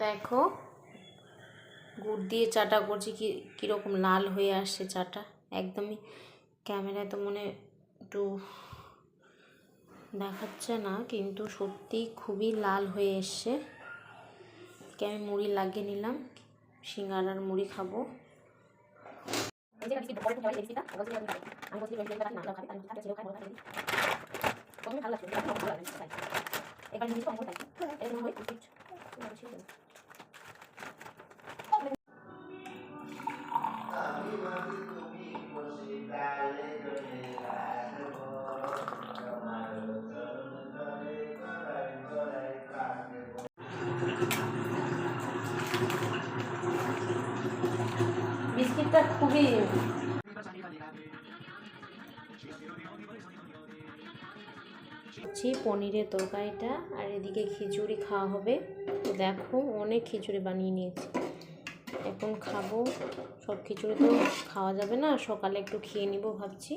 দেখো, গুড় দিয়ে চাটা করছি, কি, কীরকম লাল হয়ে আসছে চাটা। একদমই ক্যামেরায় তো মনে একটু দেখাচ্ছে না, কিন্তু সত্যি খুবই লাল হয়ে এসছে। আমি মুড়ি লাগিয়ে নিলাম, সিঙ্গারার মুড়ি খাব। বিস্কিটটা খুবই পনিরের তরকারিটা আর এদিকে খিচুড়ি খাওয়া হবে। দেখো, অনেক খিচুড়ি বানিয়ে নিয়েছি। এখন খাব। সব খিচুড়ি তো খাওয়া যাবে না, সকালে একটু খেয়ে নিব ভাবছি।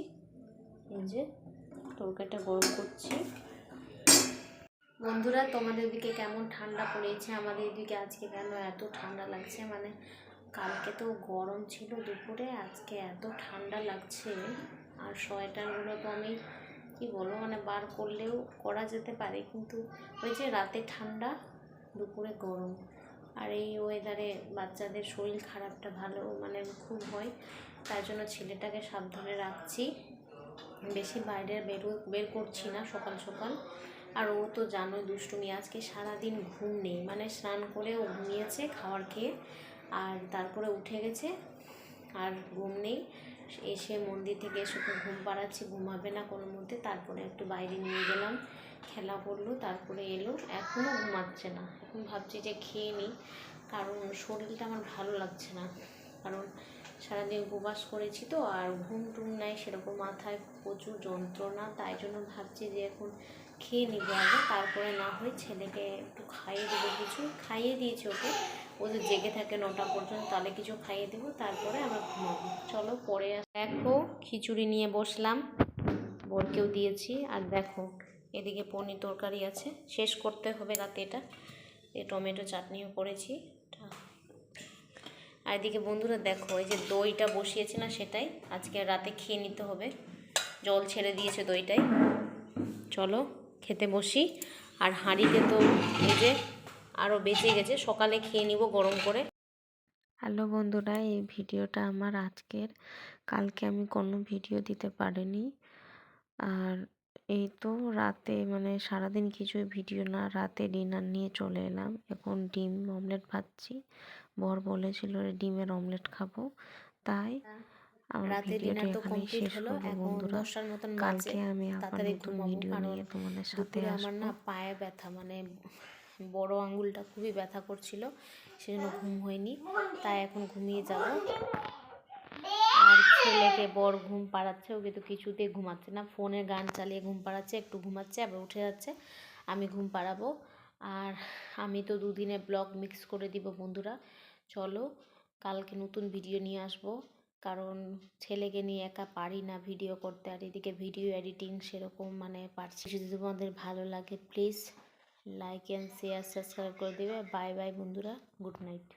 এই যে, তরকারিটা গরম করছি। বন্ধুরা, তোমাদের দিকে কেমন ঠান্ডা পড়েছে? আমাদের দিকে আজকে কেন এত ঠান্ডা লাগছে? মানে কালকে তো গরম ছিল দুপুরে, আজকে এত ঠান্ডা লাগছে। আর সোয়েটারগুলো তো আমি, কি বলব মানে বার করলেও করা যেতে পারে, কিন্তু ওই যে রাতে ঠান্ডা দুপুরে গরম। আর এই ওয়েদারে বাচ্চাদের শরীর খারাপটা ভালো মানে খুব হয়। তার জন্য ছেলেটাকে সাবধানে রাখছি। বেশি বাইরে বেরো বের করছি না সকাল সকাল। আর ও তো জানো দুষ্টুমি, আজকে সারাদিন ঘুম নেই। মানে স্নান করে ও ঘুমিয়েছে খাবার খেয়ে। আর তারপরে উঠে গেছে, আর ঘুম নেই। এসে মন্দির থেকে এসে ওকে ঘুম পাড়াচ্ছি, ঘুমাবে না কোনো মধ্যে তারপরে একটু বাইরে নিয়ে গেলাম, খেলা করল, তারপরে এলো। এখনও ঘুমাচ্ছে না। এখন ভাবছি যে খেয়ে নিই, কারণ শরীরটা আমার ভালো লাগছে না। কারণ সারাদিন উপবাস করেছি তো, আর ঘুম টুম নাই, সেরকম মাথায় প্রচুর যন্ত্রণা। তাই জন্য ভাবছি যে এখন খেয়ে নিবো আগে। তারপরে না হয় ছেলেকে একটু খাইয়ে দেবো কিছু। খাইয়ে দিয়েছি ওকে। ও যে জেগে থাকে নটা পর্যন্ত, তাহলে কিছু খাইয়ে দেবো, তারপরে আমরা ঘুমাবো। চলো পরে দেখো, খিচুড়ি নিয়ে বসলাম। বরকেও দিয়েছি, আর দেখো, এদিকে পনির তরকারি আছে। শেষ করতে হবে রাতে এটা। এ টমেটো চাটনিও করেছি। আর এদিকে বন্ধুরা দেখো, এই যে দইটা বসিয়েছি না সেটাই, আজকে রাতে খেয়ে নিতে হবে। জল ছেড়ে দিয়েছে দইটাই। চলো, খেতে বসি। আর হাঁড়িতে তো এই যে আরও বেঁচে গেছে। সকালে খেয়ে নিব গরম করে। হ্যালো বন্ধুরা এই ভিডিওটা আমার আজকের। কালকে আমি কোনো ভিডিও দিতে পারিনি। আর এই তো রাতে মানে সারাদিন কিছুই ভিডিও না রাতে ডিনার নিয়ে চলে এলাম। এখন ডিম অমলেট ভাজছি। বর বলেছিল ডিমের অমলেট খাব। তাই রাতে ডিনার তো কমপ্লিট শেষ হলো। এখন বন্ধুরা। দশটার মতন কালকে আমি আবার নতুন ভিডিও নিয়ে তোমাদের সাথে আমার না পায়ে ব্যথা মানে বড় আঙ্গুলটা খুবই ব্যথা করছিল, সেজন্য ঘুম হয়নি, তাই এখন ঘুমিয়ে যাব। আর ছেলেকে বর ঘুম পাড়াচ্ছে ও কিন্তু কিছুতেই ঘুমাচ্ছে না, ফোনে গান চালিয়ে ঘুম পাড়াচ্ছে, একটু ঘুমাচ্ছে, আবার উঠে যাচ্ছে, আমি ঘুম পাড়াবো। আর আমি তো দুদিনে ব্লগ মিক্স করে দিব বন্ধুরা, চলো কালকে নতুন ভিডিও নিয়ে আসব, কারণ ছেলেকে নিয়ে একা পারি না ভিডিও করতে, আর এদিকে ভিডিও এডিটিং সেরকম মানে পারছি যদি তোমাদের ভালো লাগে please like and share subscribe করে দেবে। বাই বাই বন্ধুরা। Good night